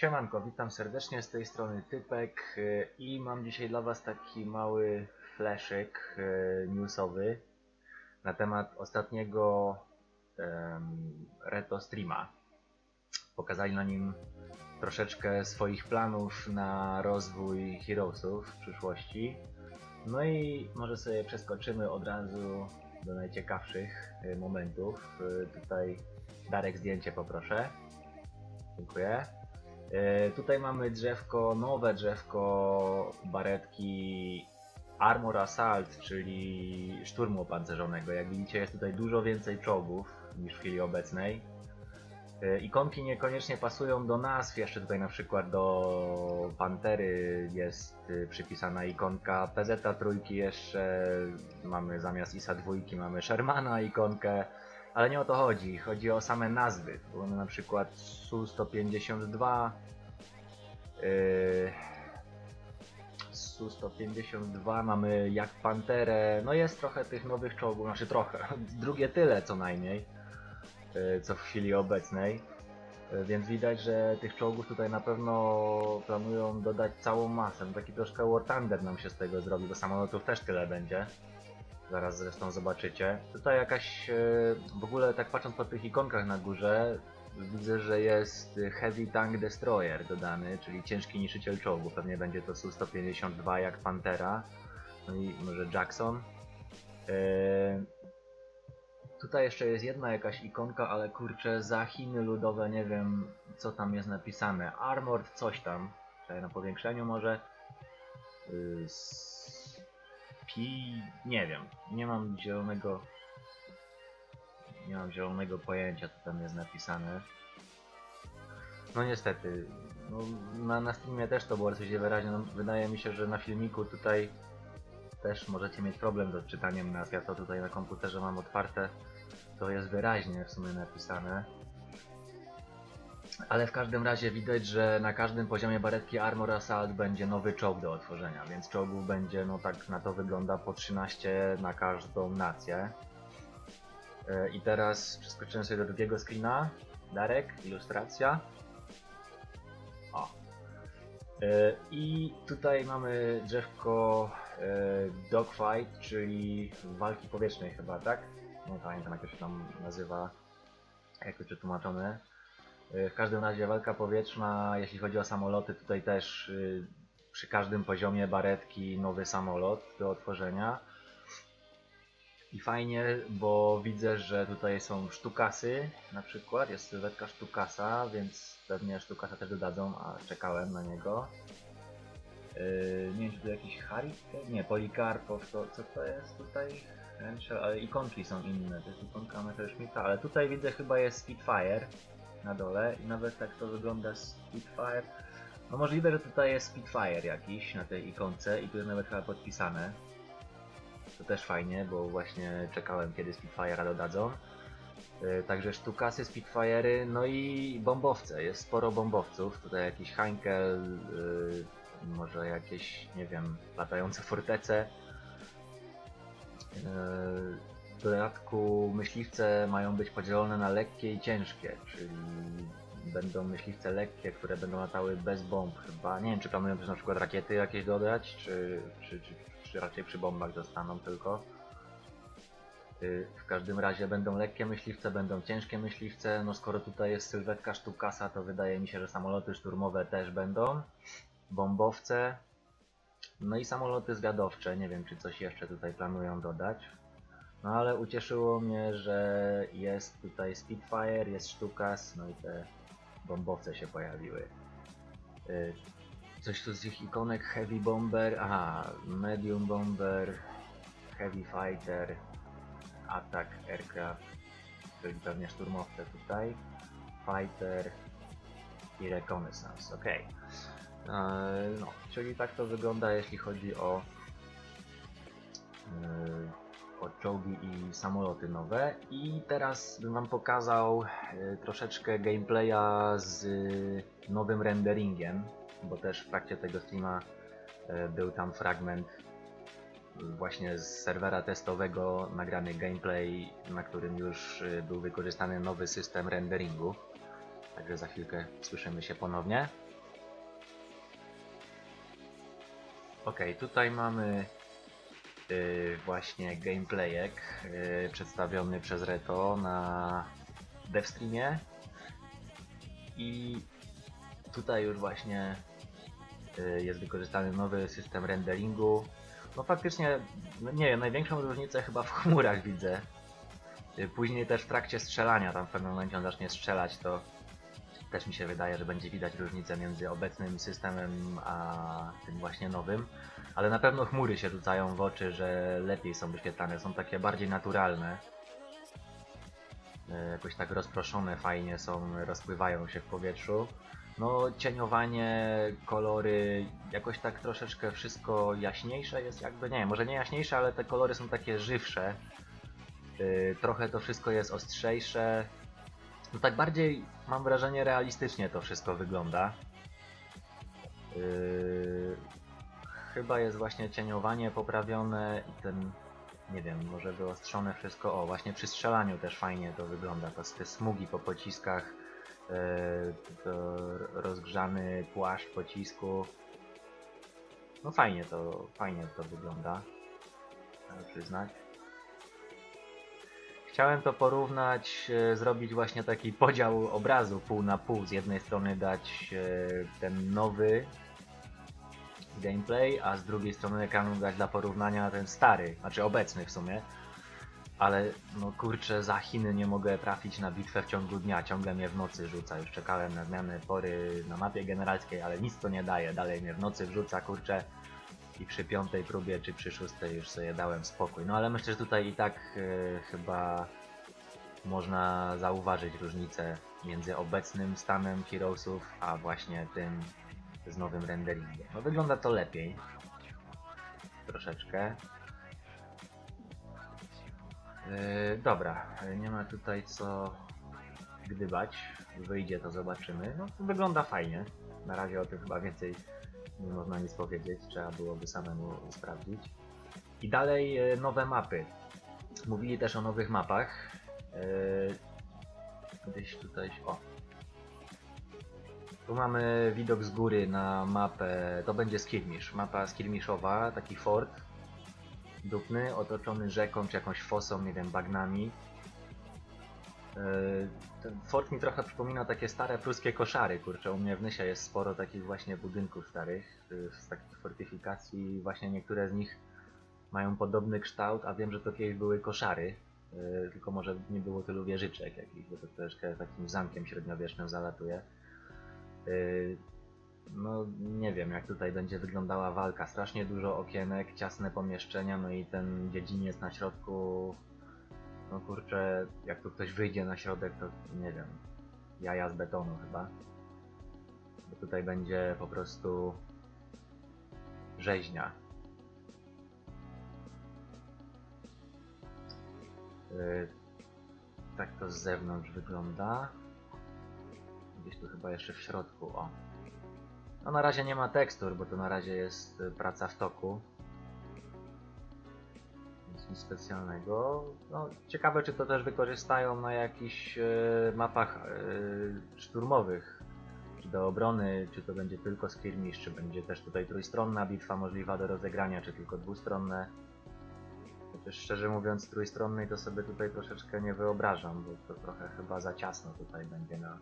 Siemanko, witam serdecznie z tej strony Typek y, i mam dzisiaj dla Was taki mały flaszyk y, newsowy na temat ostatniego em, Reto Streama. Pokazali na nim troszeczkę swoich planów na rozwój Heroesów w przyszłości. No i może sobie przeskoczymy od razu do najciekawszych y, momentów. Tutaj Darek zdjęcie poproszę. Dziękuję. E, Tutaj mamy drzewko, nowe drzewko baretki Armor Assault, czyli szturmu opancerzonego. Jak widzicie jest tutaj dużo więcej czołgów niż w chwili obecnej. E, Ikonki niekoniecznie pasują do nazw, jeszcze tutaj na przykład do Pantery jest y, przypisana ikonka PZ trójki jeszcze, mamy zamiast ISA dwójki mamy Shermana ikonkę, ale nie o to chodzi, chodzi o same nazwy. Było na przykład Su-152, yy, Su-152, mamy jak Panterę, no jest trochę tych nowych czołgów, znaczy trochę, drugie tyle co najmniej, yy, co w chwili obecnej. Yy, Więc widać, że tych czołgów tutaj na pewno planują dodać całą masę. No Taki troszkę War Thunder nam się z tego zrobi, bo samolotów też tyle będzie. Zaraz zresztą zobaczycie. Tutaj jakaś, e, w ogóle tak patrząc po tych ikonkach na górze, widzę, że jest Heavy Tank Destroyer dodany, czyli ciężki niszczyciel czołgu. Pewnie będzie to Su-152 jak Pantera, no i może Jackson. E, Tutaj jeszcze jest jedna jakaś ikonka, ale kurczę, za Chiny ludowe nie wiem co tam jest napisane. Armored coś tam, Czekaj, na powiększeniu może. Y, Pi... nie wiem, nie mam zielonego... Nie mam zielonego pojęcia co tam jest napisane. No niestety, no, na, na streamie też to było coś wyraźnie, no, wydaje mi się, że na filmiku tutaj też możecie mieć problem z odczytaniem nazw, ja to tutaj na komputerze mam otwarte, to jest wyraźnie w sumie napisane. Ale w każdym razie widać, że na każdym poziomie baretki Armor Assault będzie nowy czołg do otworzenia, więc czołgów będzie, no tak na to wygląda, po 13 na każdą nację. E, I teraz przeskoczyłem sobie do drugiego screena. Darek, ilustracja. O. E, I tutaj mamy drzewko e, Dogfight, czyli walki powietrznej chyba, tak? Nie pamiętam jak to się tam nazywa, jak to przetłumaczone. Y, W każdym razie walka powietrzna, jeśli chodzi o samoloty, tutaj też y, przy każdym poziomie baretki nowy samolot do otworzenia. I fajnie, bo widzę, że tutaj są sztukasy na przykład, jest sylwetka sztukasa, więc pewnie sztukasa też dodadzą, a czekałem na niego. Yy, nie wiem, czy to jakiś Harry? Nie, Polikarpow, to co to jest tutaj? Ręcze, ale ikonki są inne, to jest ikonka Messerschmitta, ale tutaj widzę chyba jest Spitfire na dole i nawet tak to wygląda Spitfire. No możliwe, że tutaj jest Spitfire jakiś na tej ikonce i tu jest nawet chyba podpisane. To też fajnie, bo właśnie czekałem kiedy Spitfire'a dodadzą. Yy, Także sztukasy, Spitfire'y, no i bombowce. Jest sporo bombowców. Tutaj jakiś Heinkel, yy, może jakieś, nie wiem, latające fortece. Yy, W dodatku myśliwce mają być podzielone na lekkie i ciężkie, czyli będą myśliwce lekkie, które będą latały bez bomb chyba. Nie wiem, czy planują też na przykład rakiety jakieś dodać, czy, czy, czy, czy raczej przy bombach zostaną tylko. Yy, W każdym razie będą lekkie myśliwce, będą ciężkie myśliwce. No skoro tutaj jest sylwetka sztukasa, to wydaje mi się, że samoloty szturmowe też będą. Bombowce. No i samoloty zwiadowcze. Nie wiem, czy coś jeszcze tutaj planują dodać. No ale ucieszyło mnie, że jest tutaj Spitfire, jest Sztukas, no i te bombowce się pojawiły. Y, Coś tu z ich ikonek Heavy Bomber, aha, Medium Bomber, Heavy Fighter, Attack Aircraft, czyli pewnie szturmowce tutaj, Fighter i Reconnaissance, ok. No, czyli tak to wygląda jeśli chodzi o o czołgi i samoloty nowe. I teraz bym Wam pokazał e, troszeczkę gameplaya z e, nowym renderingiem, bo też w trakcie tego streama e, był tam fragment właśnie z serwera testowego nagrany gameplay, na którym już był wykorzystany nowy system renderingu. Także za chwilkę słyszymy się ponownie. Ok, tutaj mamy właśnie gameplayek y, przedstawiony przez Reto na DevStreamie i tutaj już właśnie y, jest wykorzystany nowy system renderingu. No faktycznie, no nie wiem, największą różnicę chyba w chmurach widzę. Y, Później też w trakcie strzelania, tam w pewnym momencie on zacznie strzelać, to też mi się wydaje, że będzie widać różnicę między obecnym systemem a tym właśnie nowym. Ale na pewno chmury się rzucają w oczy, że lepiej są wyświetlane, są takie bardziej naturalne. E, Jakoś tak rozproszone fajnie są, rozpływają się w powietrzu. No cieniowanie, kolory, jakoś tak troszeczkę wszystko jaśniejsze jest jakby, nie wiem, może nie jaśniejsze, ale te kolory są takie żywsze. Yy, trochę to wszystko jest ostrzejsze. No tak bardziej mam wrażenie realistycznie to wszystko wygląda. Chyba jest właśnie cieniowanie poprawione i ten, nie wiem, może wyostrzone wszystko. O, właśnie przy strzelaniu też fajnie to wygląda. To, te smugi po pociskach, yy, rozgrzany płaszcz pocisku. No fajnie to, fajnie to wygląda. Trzeba przyznać. Chciałem to porównać, e, zrobić właśnie taki podział obrazu pół na pół. Z jednej strony dać e, ten nowy gameplay, a z drugiej strony ekranu dać dla porównania ten stary, znaczy obecny w sumie. Ale no kurczę, za Chiny nie mogę trafić na bitwę w ciągu dnia, ciągle mnie w nocy rzuca. Już czekałem na zmiany pory na mapie generalskiej, ale nic to nie daje, dalej mnie w nocy wrzuca, kurczę. I przy piątej próbie, czy przy szóstej już sobie dałem spokój. No ale myślę, że tutaj i tak e, chyba można zauważyć różnicę między obecnym stanem Heroesów, a właśnie tym z nowym renderingiem. No wygląda to lepiej. Troszeczkę. Yy, dobra, nie ma tutaj co gdybać. Wyjdzie to zobaczymy. No wygląda fajnie. Na razie o tym chyba więcej nie można nic powiedzieć. Trzeba byłoby samemu sprawdzić. I dalej yy, nowe mapy. Mówili też o nowych mapach. Yy, gdzieś tutaj. O. Tu mamy widok z góry na mapę. To będzie skirmish. Mapa skirmiszowa, taki fort dupny, otoczony rzeką czy jakąś fosą, nie wiem, bagnami. Yy, Ten fort mi trochę przypomina takie stare pruskie koszary, kurczę, u mnie w Nysie jest sporo takich właśnie budynków starych, yy, z takich fortyfikacji, właśnie niektóre z nich mają podobny kształt, a wiem, że to kiedyś były koszary, yy, tylko może nie było tylu wieżyczek jakichś, bo to troszkę takim zamkiem średniowiecznym zalatuje. Yy, no nie wiem jak tutaj będzie wyglądała walka. Strasznie dużo okienek, ciasne pomieszczenia, no i ten dziedziniec na środku. No kurczę, jak tu ktoś wyjdzie na środek, to nie wiem. Jaja z betonu chyba. Bo tutaj będzie po prostu rzeźnia. Yy, tak to z zewnątrz wygląda. Gdzieś tu chyba jeszcze w środku, o. No na razie nie ma tekstur, bo to na razie jest y, praca w toku. Nic, specjalnego. No, ciekawe czy to też wykorzystają na jakichś y, mapach y, szturmowych. Czy do obrony, czy to będzie tylko skirmish, czy będzie też tutaj trójstronna bitwa możliwa do rozegrania, czy tylko dwustronne. Chociaż szczerze mówiąc trójstronnej to sobie tutaj troszeczkę nie wyobrażam, bo to trochę chyba za ciasno tutaj będzie na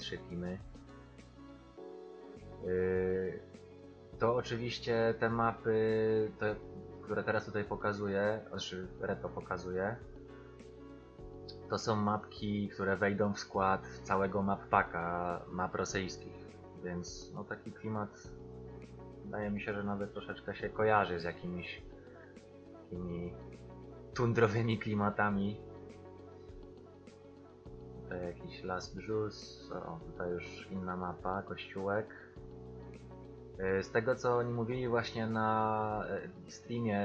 trzy teamy. Yy, To oczywiście te mapy, te, które teraz tutaj pokazuję, znaczy Reto pokazuje, to są mapki, które wejdą w skład całego map packa map rosyjskich, więc no taki klimat wydaje mi się, że nawet troszeczkę się kojarzy z jakimiś takimi tundrowymi klimatami. Tutaj jakiś las brzus, o tutaj już inna mapa, kościółek. E, Z tego co oni mówili właśnie na e, streamie,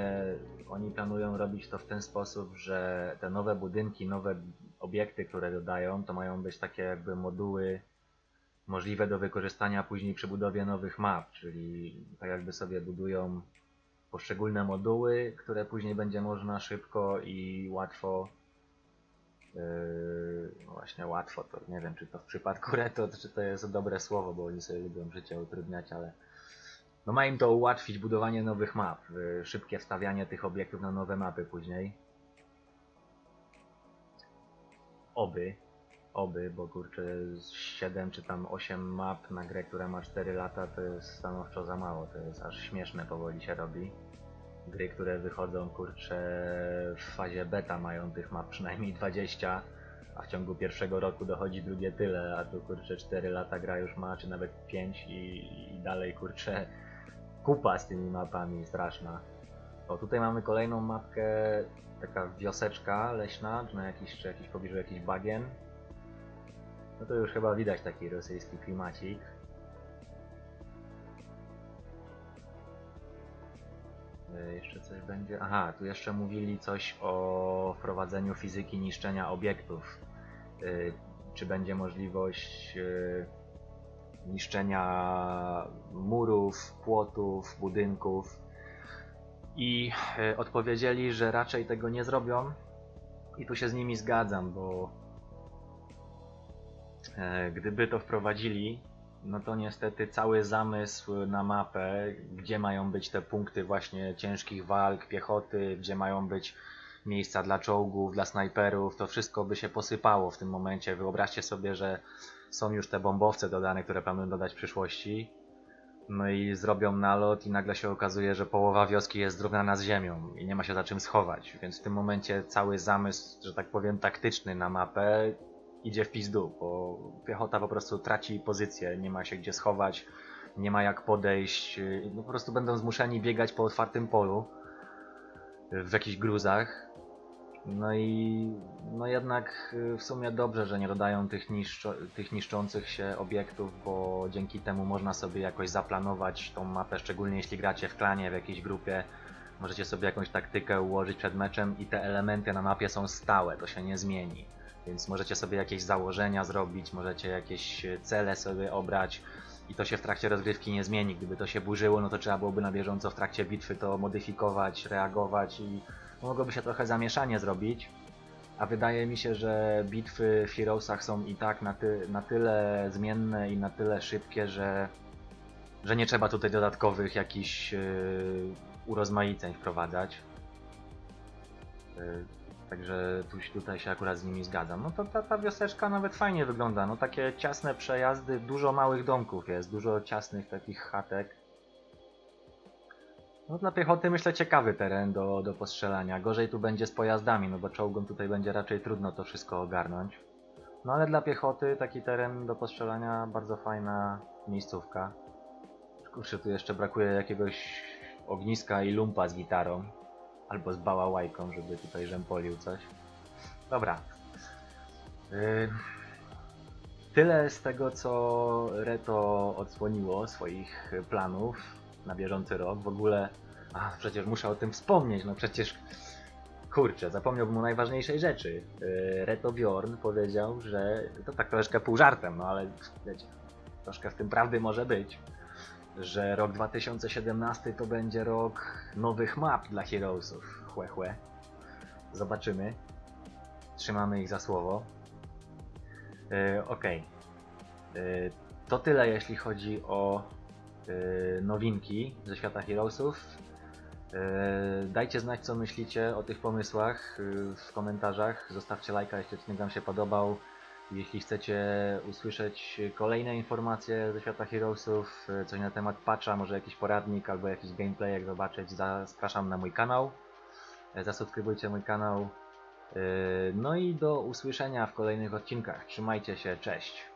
oni planują robić to w ten sposób, że te nowe budynki, nowe obiekty, które dodają, to mają być takie jakby moduły możliwe do wykorzystania później przy budowie nowych map, czyli tak jakby sobie budują poszczególne moduły, które później będzie można szybko i łatwo Yy, właśnie łatwo, to nie wiem czy to w przypadku Reto, czy to jest dobre słowo, bo oni sobie lubią życie utrudniać, ale No ma im to ułatwić budowanie nowych map, y, szybkie wstawianie tych obiektów na nowe mapy później. Oby, oby, bo kurczę 7 czy tam 8 map na grę, która ma 4 lata to jest stanowczo za mało, to jest aż śmieszne powoli się robi. Gry, które wychodzą kurczę w fazie beta mają tych map przynajmniej 20, a w ciągu pierwszego roku dochodzi drugie tyle, a tu kurczę 4 lata gra już ma, czy nawet 5 i, i dalej kurczę kupa z tymi mapami straszna. O, tutaj mamy kolejną mapkę, taka wioseczka leśna, czy na jakiś, czy jakiś pobliżu jakiś bagien. No to już chyba widać taki rosyjski klimacik. Jeszcze coś będzie. Aha, tu jeszcze mówili coś o wprowadzeniu fizyki niszczenia obiektów. E, Czy będzie możliwość e, niszczenia murów, płotów, budynków. I e, odpowiedzieli, że raczej tego nie zrobią. I tu się z nimi zgadzam, bo e, gdyby to wprowadzili, no to niestety cały zamysł na mapę, gdzie mają być te punkty właśnie ciężkich walk, piechoty, gdzie mają być miejsca dla czołgów, dla snajperów, to wszystko by się posypało w tym momencie. Wyobraźcie sobie, że są już te bombowce dodane, które planują dodać w przyszłości. No i zrobią nalot i nagle się okazuje, że połowa wioski jest zrównana z ziemią i nie ma się za czym schować. Więc w tym momencie cały zamysł, że tak powiem, taktyczny na mapę idzie w pizdu, bo piechota po prostu traci pozycję, nie ma się gdzie schować, nie ma jak podejść, yy, no po prostu będą zmuszeni biegać po otwartym polu yy, w jakichś gruzach. No i no jednak y, w sumie dobrze, że nie dodają tych, niszczo, tych niszczących się obiektów, bo dzięki temu można sobie jakoś zaplanować tą mapę, szczególnie jeśli gracie w klanie, w jakiejś grupie. Możecie sobie jakąś taktykę ułożyć przed meczem i te elementy na mapie są stałe, to się nie zmieni. Więc możecie sobie jakieś założenia zrobić, możecie jakieś cele sobie obrać i to się w trakcie rozgrywki nie zmieni. Gdyby to się burzyło, no to trzeba byłoby na bieżąco w trakcie bitwy to modyfikować, reagować i mogłoby się trochę zamieszanie zrobić. A wydaje mi się, że bitwy w Heroesach są i tak na, ty, na tyle zmienne i na tyle szybkie, że, że nie trzeba tutaj dodatkowych jakichś yy, urozmaiceń wprowadzać. Yy, Także tu, tutaj się akurat z nimi zgadzam. No to ta, ta wioseczka nawet fajnie wygląda. No takie ciasne przejazdy, dużo małych domków jest, dużo ciasnych takich chatek. No dla piechoty myślę ciekawy teren do, do postrzelania. Gorzej tu będzie z pojazdami, no bo czołgom tutaj będzie raczej trudno to wszystko ogarnąć. No ale dla piechoty taki teren do postrzelania bardzo fajna miejscówka. Kurczę, tu jeszcze brakuje jakiegoś ogniska i lumpa z gitarą. Albo z bałałajką, żeby tutaj rzępolił coś. Dobra. Yy, Tyle z tego, co Reto odsłoniło swoich planów na bieżący rok. W ogóle, a przecież muszę o tym wspomnieć, no przecież, kurczę, zapomniałbym o najważniejszej rzeczy. Yy, Reto Bjorn powiedział, że to tak troszkę pół żartem, no ale wiecie, troszkę w tym prawdy może być, że rok 2017 to będzie rok nowych map dla Heroesów. Chłe, chłe. Zobaczymy. Trzymamy ich za słowo. Yy, Okej. Yy, To tyle jeśli chodzi o yy, nowinki ze świata Heroesów. Dajcie znać co myślicie o tych pomysłach w komentarzach. Zostawcie lajka jeśli odcinek Wam się podobał. Jeśli chcecie usłyszeć kolejne informacje ze świata Heroesów, coś na temat patcha, może jakiś poradnik albo jakiś gameplay, jak zobaczyć, zapraszam na mój kanał. Zasubskrybujcie mój kanał. Yy, No i do usłyszenia w kolejnych odcinkach. Trzymajcie się, cześć.